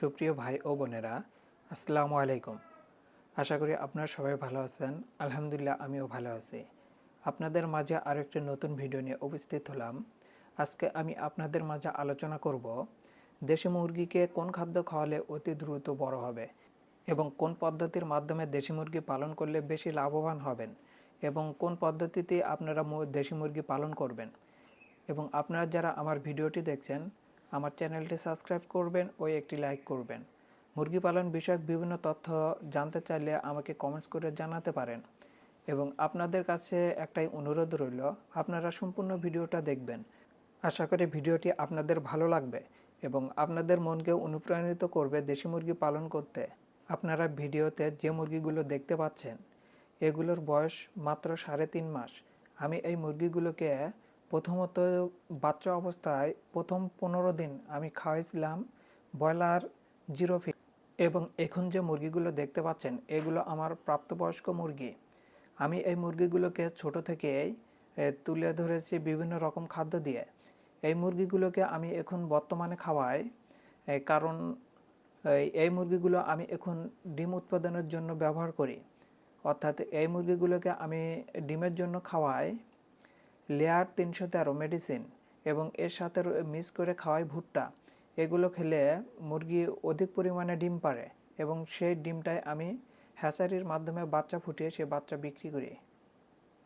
সুপ্রিয় ভাই ও বোনেরা, আসসালামু আলাইকুম। আশা করি আপনারা সবাই ভালো আছেন। আলহামদুলিল্লাহ, আমিও ভালো আছি। আপনাদের মাঝে আরও একটি নতুন ভিডিও নিয়ে উপস্থিত হলাম। আজকে আমি আপনাদের মাঝে আলোচনা করব, দেশি মুরগিকে কোন খাদ্য খাওয়ালে অতি দ্রুত বড় হবে এবং কোন পদ্ধতির মাধ্যমে দেশি মুরগি পালন করলে বেশি লাভবান হবেন এবং কোন পদ্ধতিতে আপনারা দেশি মুরগি পালন করবেন। এবং আপনারা যারা আমার ভিডিওটি দেখছেন আমার চ্যানেলটি সাবস্ক্রাইব করবেন ও একটি লাইক করবেন। মুরগি পালন বিষয়ক বিভিন্ন তথ্য জানতে চাইলে আমাকে কমেন্টস করে জানাতে পারেন। এবং আপনাদের কাছে একটাই অনুরোধ রইল, আপনারা সম্পূর্ণ ভিডিওটা দেখবেন। আশা করি ভিডিওটি আপনাদের ভালো লাগবে এবং আপনাদের মনকে অনুপ্রাণিত করবে দেশি মুরগি পালন করতে। আপনারা ভিডিওতে যে মুরগিগুলো দেখতে পাচ্ছেন, এগুলোর বয়স মাত্র সাড়ে তিন মাস। আমি এই মুরগিগুলোকে প্রথমত বাচ্চা অবস্থায় প্রথম পনেরো দিন আমি খাওয়াইছিলাম ব্রয়লার জিরো ফিট এবং এখন যে মুরগিগুলো দেখতে পাচ্ছেন, এগুলো আমার প্রাপ্তবয়স্ক মুরগি। আমি এই মুরগিগুলোকে ছোট থেকেই তুলে ধরেছি বিভিন্ন রকম খাদ্য দিয়ে। এই মুরগিগুলোকে আমি এখন বর্তমানে খাওয়াই কারণ এই মুরগিগুলো আমি এখন ডিম উৎপাদনের জন্য ব্যবহার করি। অর্থাৎ এই মুরগিগুলোকে আমি ডিমের জন্য খাওয়াই। লেয়ার তিনশো তেরো মেডিসিন এবং এর সাথে মিক্স করে খাওয়াই ভুট্টা। এগুলো খেলে মুরগি অধিক পরিমাণে ডিম পারে এবং সেই ডিমটাই আমি হ্যাচারির মাধ্যমে বাচ্চা ফুটিয়ে সে বাচ্চা বিক্রি করি।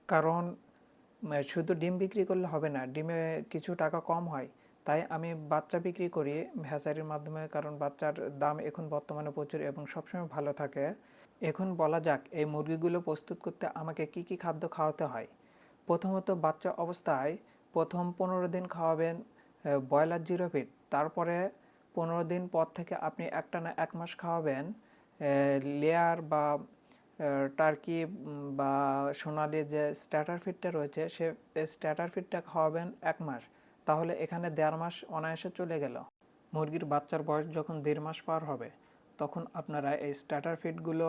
কারণ শুধু ডিম বিক্রি করলে হবে না, ডিমে কিছু টাকা কম হয়। তাই আমি বাচ্চা বিক্রি করি হ্যাচারির মাধ্যমে কারণ বাচ্চার দাম এখন বর্তমানে প্রচুর এবং সবসময় ভালো থাকে। এখন বলা যাক, এই মুরগিগুলো প্রস্তুত করতে আমাকে কি কি খাদ্য খাওয়াতে হয়? প্রথমত বাচ্চা অবস্থায় প্রথম পনেরো দিন খাওয়াবেন ব্রয়লার জিরো ফিট তারপরে পনেরো দিন পর থেকে আপনি একটানা এক মাস খাওয়াবেন লেয়ার বা টার্কি বা, সোনালি যে স্ট্যাটার ফিটটা রয়েছে, সে স্ট্যাটার ফিটটা খাওয়াবেন এক মাস। তাহলে এখানে দেড় মাস অনায়াসে চলে গেল। মুরগির বাচ্চার বয়স যখন দেড় মাস পার হবে, তখন আপনারা এই স্ট্যাটার ফিডগুলো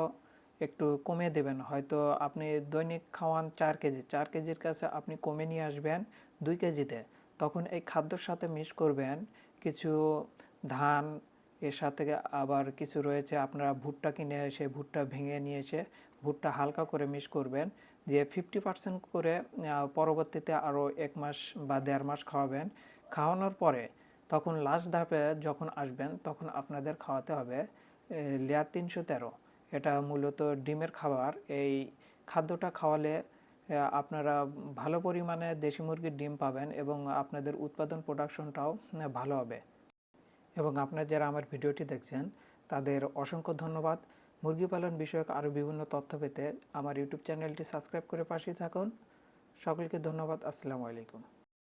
একটু কমিয়ে দেবেন। হয়তো আপনি দৈনিক খাওয়ান চার কেজি, চার কেজির কাছে আপনি কমে নিয়ে আসবেন দুই কেজিতে। তখন এই খাদ্যর সাথে মিক্স করবেন কিছু ধান, এর সাথে আবার কিছু রয়েছে আপনারা ভুট্টা কিনে এসে ভুট্টা ভেঙে নিয়ে এসে ভুট্টা হালকা করে মিক্স করবেন। দিয়ে ফিফটি পার্সেন্ট করে পরবর্তীতে আরও এক মাস বা দেড় মাস খাওয়াবেন। খাওয়ানোর পরে তখন লাস্ট ধাপে যখন আসবেন তখন আপনাদের খাওয়াতে হবে লেয়ার তিনশো তেরো। এটা মূলত ডিমের খাবার। এই খাদ্যটা খাওয়ালে আপনারা ভালো পরিমাণে দেশি মুরগির ডিম পাবেন এবং আপনাদের উৎপাদন প্রোডাকশনটাও ভালো হবে। এবং আপনারা যারা আমার ভিডিওটি দেখছেন, তাদের অসংখ্য ধন্যবাদ। মুরগি পালন বিষয়ক আরও বিভিন্ন তথ্য পেতে আমার ইউটিউব চ্যানেলটি সাবস্ক্রাইব করে পাশেই থাকুন। সকলকে ধন্যবাদ। আসসালামু আলাইকুম।